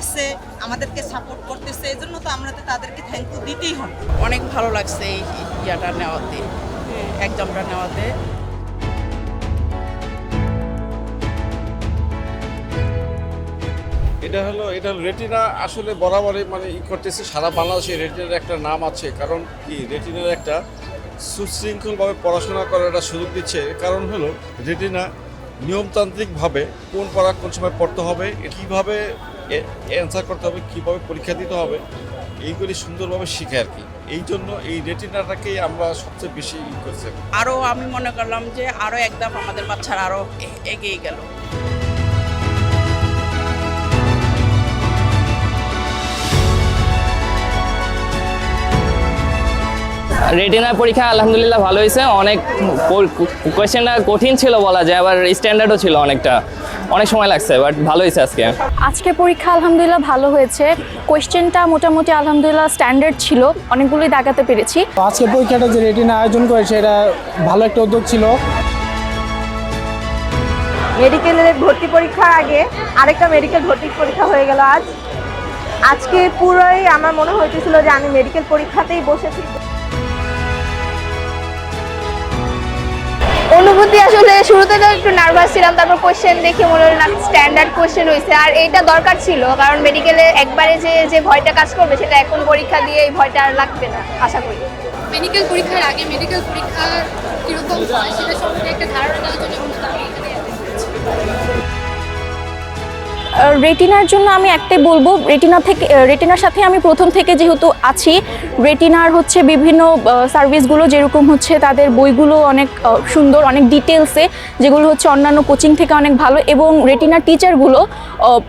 আসছে আমাদেরকে সাপোর্ট করতেছে এই জন্য তো আমরা তো তাদেরকে থ্যাংক ইউ দিতেই হবে। অনেক ভালো লাগছে এই ইয়াটা নেওয়াতে এক্সামটা নেওয়াতে। এটা হলো এটা রেটিনা আসলে বরাবরই মানে ই করতেছে সারা বাংলাদেশে রেটিনার একটা নাম আছে। কারণ কি রেটিনার একটা সুশৃঙ্খলভাবে পড়াশোনা করার একটা সুযোগ দিচ্ছে। কারণ হলো রেটিনা নিয়মতান্ত্রিকভাবে কোন পড়া কোন সময় পড়তে হবে, কীভাবে অ্যান্সার করতে হবে, কীভাবে পরীক্ষা দিতে হবে, এইগুলি সুন্দরভাবে শিখে আর কি। এই জন্য এই রেটিনাটাকেই আমরা সবচেয়ে বেশি ই করছি। আরও আমি মনে করলাম যে আরও একদম আমাদের বাচ্চারা আরও এগিয়ে গেল। রেটিনার পরীক্ষা আলহামদুলিল্লাহ ভালো হয়েছে। অনেক কোয়েশ্চেনটা কঠিন ছিল বলা যায় আবার স্ট্যান্ডার্ডও ছিল অনেকটা। অনেক সময় লাগছে বাট ভালো হয়েছে আজকে। আজকে পরীক্ষা আলহামদুলিল্লাহ ভালো হয়েছে। কোয়েশ্চেনটা মোটামুটি আলহামদুলিল্লাহ স্ট্যান্ডার্ড ছিল। অনেকগুলোই দাগাতে পেরেছি। আজকে পরীক্ষাটা যে রেটিনা আয়োজন করেছে এটা ভালো একটা উদ্যোগ ছিল। মেডিকেলের ভর্তি পরীক্ষার আগে আরেকটা মেডিকেল ভর্তি পরীক্ষা হয়ে গেল আজ। আজকে পুরোই আমার মনে হইতেছিল যে আমি মেডিকেল পরীক্ষাতেই বসেছি। অনুভূতি আসলে শুরুতে তো একটু নার্ভাস ছিলাম, তারপর কোয়েশ্চেন দেখে মনে হলো না স্ট্যান্ডার্ড কোয়েশ্চেন হয়েছে। আর এটা দরকার ছিল, কারণ মেডিকেলে একবারে যে যে ভয়টা কাজ করবে, সেটা এখন পরীক্ষা দিয়ে এই ভয়টা আর লাগবে না, আশা করি। মেডিকেল পরীক্ষার আগে মেডিকেল পরীক্ষা কীরকম হয়, সেটা সম্পর্কে একটা ধারণা দেওয়ার জন্য রেটিনার জন্য আমি একটাই বলব, রেটিনা থেকে রেটিনার সাথে আমি প্রথম থেকে যেহেতু আছি, রেটিনার হচ্ছে বিভিন্ন সার্ভিসগুলো যেরকম হচ্ছে তাদের বইগুলো অনেক সুন্দর, অনেক ডিটেলসে যেগুলো হচ্ছে অন্যান্য কোচিং থেকে অনেক ভালো এবং রেটিনার টিচারগুলো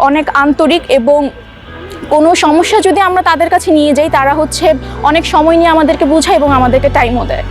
অনেক আন্তরিক এবং কোনো সমস্যা যদি আমরা তাদের কাছে নিয়ে যাই, তারা হচ্ছে অনেক সময় নিয়ে আমাদেরকে বোঝায় এবং আমাদেরকে টাইমও দেয়।